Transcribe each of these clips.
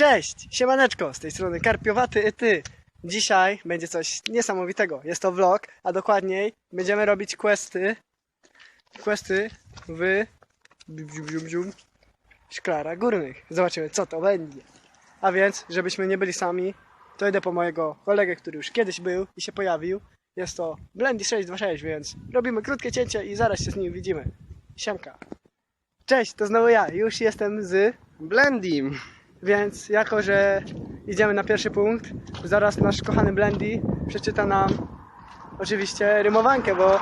Cześć, siemaneczko, z tej strony Karpiowaty i Ty. Dzisiaj będzie coś niesamowitego. Jest to vlog, a dokładniej będziemy robić questy, questy w szklarach górnych. Zobaczymy, co to będzie. A więc, żebyśmy nie byli sami, to idę po mojego kolegę, który już kiedyś był i się pojawił. Jest to Blendy626, więc robimy krótkie cięcie i zaraz się z nim widzimy. Siemka. Cześć, to znowu ja. Już jestem z Blendim. Więc jako, że idziemy na pierwszy punkt, zaraz nasz kochany Blendy przeczyta nam oczywiście rymowankę, bo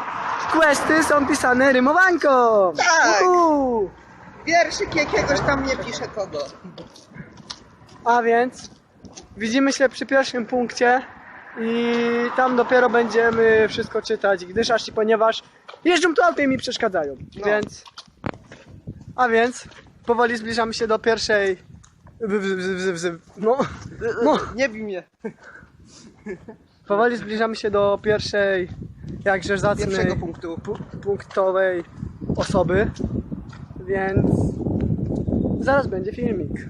questy są pisane rymowanką! Tak. Uhu! Wierszyk jakiegoś tam nie pisze kogo. A więc widzimy się przy pierwszym punkcie i tam dopiero będziemy wszystko czytać, gdyż aż i ponieważ jeżdżą tu auto i mi przeszkadzają, No. więc a więc powoli zbliżamy się do pierwszej no, no. Nie bij mnie. Powoli zbliżamy się do pierwszej, jakże zacnej, punktu. pu- punktowej osoby, więc zaraz będzie filmik.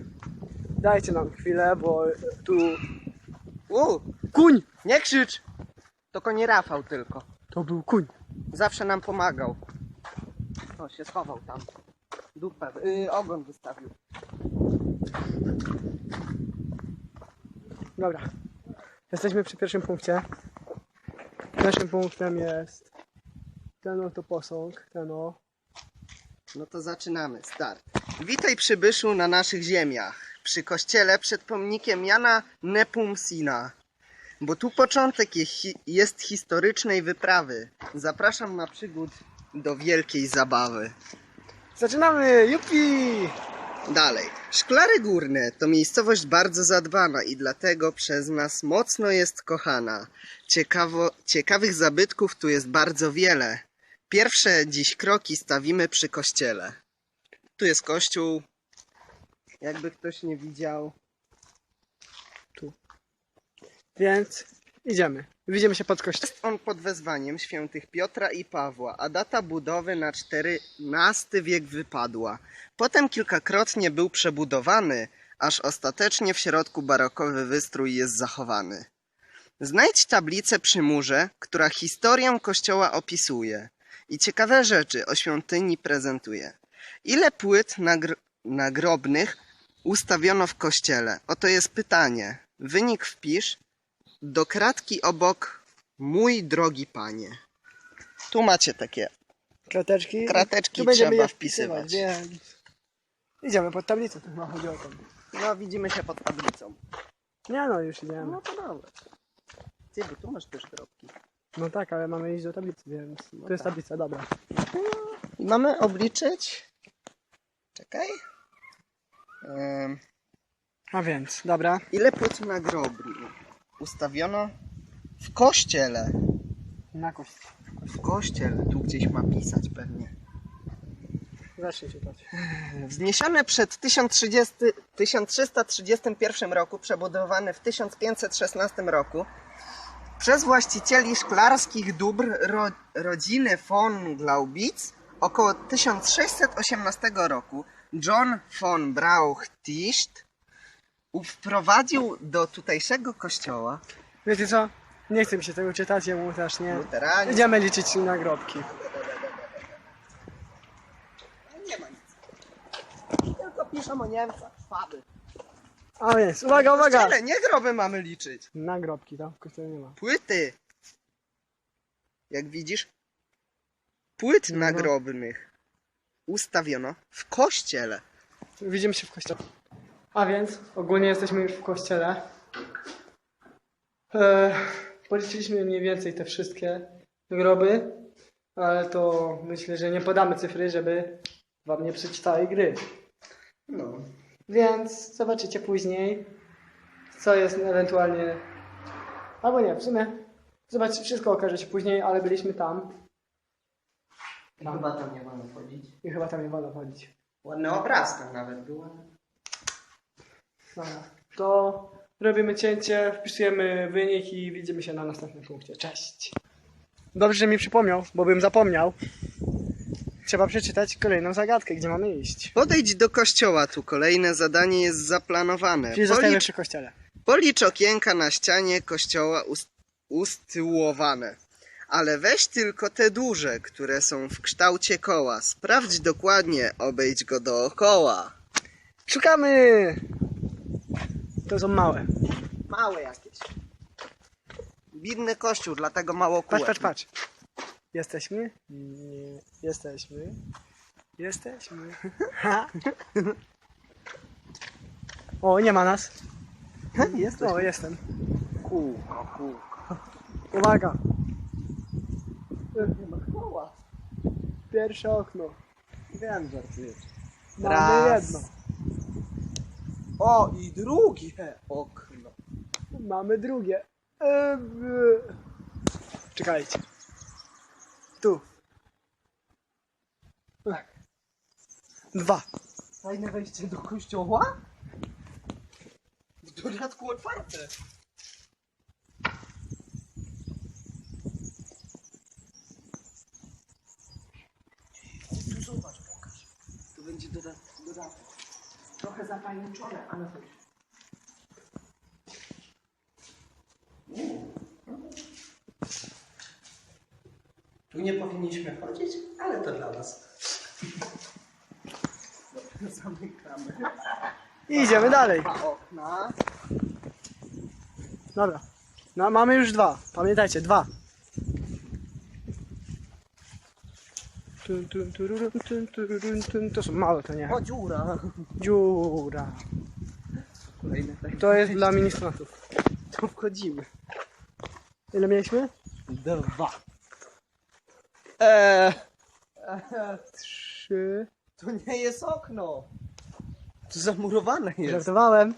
Dajcie nam chwilę, bo tu U, kuń! nie krzycz. To konie Rafał tylko. To był kuń. Zawsze nam pomagał. O, się schował tam. Dupę, yy, ogon wystawił. Dobra. Jesteśmy przy pierwszym punkcie. Pierwszym punktem jest ten oto posąg, ten o. No to zaczynamy. Start. Witaj przybyszu na naszych ziemiach. Przy kościele przed pomnikiem Jana Nepomsina. Bo tu początek jest historycznej wyprawy. Zapraszam na przygód do wielkiej zabawy. Zaczynamy! Jupi! Dalej. Szklary Górne to miejscowość bardzo zadbana i dlatego przez nas mocno jest kochana. Ciekawo, ciekawych zabytków tu jest bardzo wiele. Pierwsze dziś kroki stawimy przy kościele. Tu jest kościół. Jakby ktoś nie widział. Więc idziemy. Widzimy się pod kościołem. Jest on pod wezwaniem świętych Piotra i Pawła, a data budowy na XIV wiek wypadła. Potem kilkakrotnie był przebudowany, aż ostatecznie w środku barokowy wystrój jest zachowany. Znajdź tablicę przy murze, która historię kościoła opisuje i ciekawe rzeczy o świątyni prezentuje. Ile płyt nagr- nagrobnych ustawiono w kościele? Oto jest pytanie. Wynik wpisz do kratki obok mój drogi panie. Tu macie takie. Krateczki. Krateczki Tu będziemy trzeba je wpisywać. Więc idziemy pod tablicę, to chyba chodzi o to. No widzimy się pod tablicą. Nie no, już idziemy. No to dobra. Ty, bo tu masz też drobki. No tak, ale mamy iść do tablicy, więc to jest tak. tablica, dobra. I mamy obliczyć. Czekaj. Em, A więc, dobra. ile płyt nagrobnych ustawiono w kościele? Na kość. W kościele. Tu gdzieś ma pisać pewnie. Zacznij czytać. Wzniesione przed 1030, 1331 roku, przebudowany w 1516 roku przez właścicieli szklarskich dóbr ro, rodziny von Glaubitz około 1618 roku John von Brauchticht wprowadził do tutejszego kościoła Wiecie co? Nie chcę mi się tego czytać, jemu też nie. luteranizm. Idziemy liczyć nagrobki. Nie ma nic. Tylko piszą o Niemcach, szwaby. A więc, uwaga, uwaga! Kościele, nie groby mamy liczyć. Nagrobki, tam w kościele nie ma. Płyty. Jak widzisz, płyt No. nagrobnych ustawiono w kościele. Widzimy się w kościele. A więc, ogólnie jesteśmy już w kościele. Eee, policzyliśmy mniej więcej te wszystkie groby, ale to myślę, że nie podamy cyfry, żeby wam nie przeczytali gry. No. Więc zobaczycie później, co jest ewentualnie. Albo nie, w sumie. Zobaczcie, wszystko okaże się później, ale byliśmy tam. Tam. Chyba tam nie wolno chodzić. I chyba tam nie wolno chodzić. Ładny obraz tam nawet był. Dobra. To robimy cięcie, wpisujemy wynik i widzimy się na następnym punkcie. Cześć! Dobrze, że mi przypomniał, bo bym zapomniał. trzeba przeczytać kolejną zagadkę, gdzie mamy iść. Podejdź do kościoła, tu kolejne zadanie jest zaplanowane. Czyli zostajemy Policz, przy kościele. policz okienka na ścianie kościoła ust, ustyłowane. Ale weź tylko te duże, które są w kształcie koła. Sprawdź dokładnie, obejdź go dookoła. Szukamy! To są małe. Małe jakieś. Bidny kościół, dlatego mało Patrz, kółek. patrz, patrz. Jesteśmy? Nie. Jesteśmy. Jesteśmy. O, nie ma nas. Jesteśmy. O, jestem. Kółko, kółko. Uwaga. Nie ma koła. Pierwsze okno. Wiem, żartujesz. Mamy Raz. jedno. O, i drugie okno. Mamy drugie. E, Czekajcie. Tu. Tak. Dwa. Fajne wejście do kościoła? W dodatku otwarte. Tu zobacz, pokaż. Tu będzie dodatek. dodatek. Trochę zapajęczone, ale chodź. Tu nie powinniśmy chodzić, ale to dla nas. Zamykamy. I idziemy dalej. Dwa okna. Dobra. No, mamy już dwa. Pamiętajcie, dwa. Tun, tun, tururun, tun, tururun, tun. To są małe, to nie. O, dziura. Dziura. Kolejne. To jest dla ministrantów. To wchodzimy. Ile mieliśmy? Dwa. Eee, Trzy. to nie jest okno. To zamurowane jest. Żartowałem.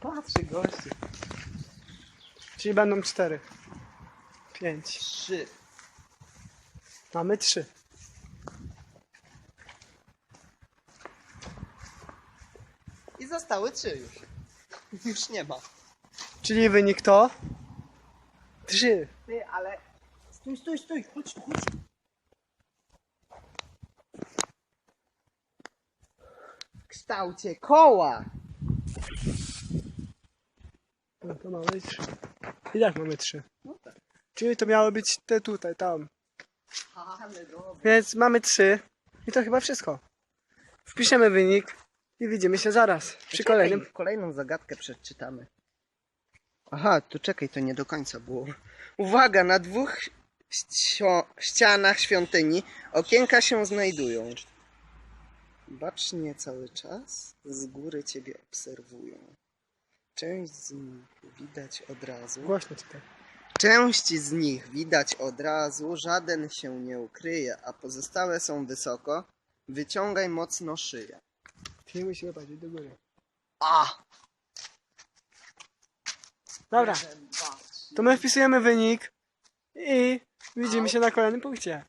Patrzy gościu. Czyli będą cztery. Pięć. Trzy. Mamy trzy. I zostały trzy już. Już nie ma. Czyli wynik to? Trzy. Ty, ale... Stój, stój, stój. Chodź chodź. W kształcie koła. No to mamy trzy. I tak mamy trzy. No tak. Czyli to miały być te tutaj, tam. Ale. Więc mamy trzy. I to chyba wszystko. Wpiszemy wynik i widzimy się zaraz przy kolejnym. Kolejną zagadkę przeczytamy. Aha, tu czekaj, to nie do końca było. Uwaga, na dwóch ścio- ścianach świątyni okienka się znajdują. Bacznie cały czas z góry ciebie obserwują. Część z nich widać od razu. Głośno czytaj. Część z nich widać od razu, żaden się nie ukryje, a pozostałe są wysoko. Wyciągaj mocno szyję. Czyli musimy patrzeć do góry. A! Dobra, Jeden, dwa, trzy. to my wpisujemy wynik i widzimy się na kolejnym punkcie.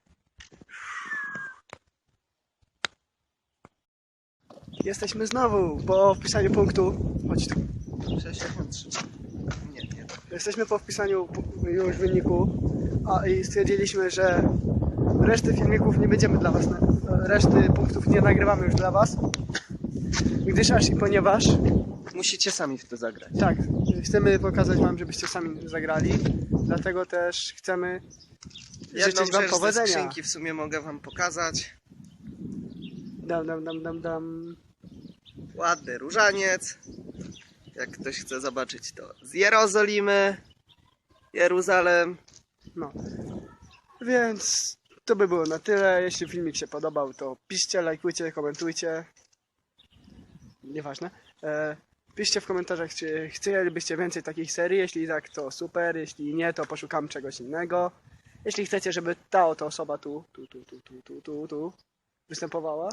Jesteśmy znowu po wpisaniu punktu. Chodź tu. 63. Nie, nie. Jesteśmy po wpisaniu pu- już wyniku a i stwierdziliśmy, że reszty filmików nie będziemy dla was, reszty punktów nie nagrywamy już dla was, gdyż aż i ponieważ Musicie sami w to zagrać. tak, chcemy pokazać wam, żebyście sami zagrali, dlatego też chcemy Jedną życzyć wam rzecz ze powodzenia. skrzynki w sumie mogę wam pokazać. Dam, dam, dam, dam, dam. Ładny różaniec. Jak ktoś chce zobaczyć to z Jerozolimy. Jeruzalem. No. Więc to by było na tyle. Jeśli filmik się podobał, to piszcie, lajkujcie, komentujcie. Nieważne. E, piszcie w komentarzach, czy chcielibyście więcej takich serii. Jeśli tak, to super. Jeśli nie, to poszukam czegoś innego. Jeśli chcecie, żeby ta oto osoba tu, tu, tu, tu, tu, tu, tu, tu występowała,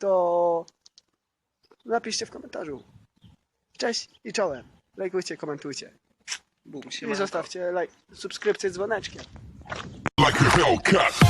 to napiszcie w komentarzu. Cześć i czołem. Lajkujcie, komentujcie. Bum, I zostawcie lajk, subskrypcję z dzwoneczkiem. like a Hellcat.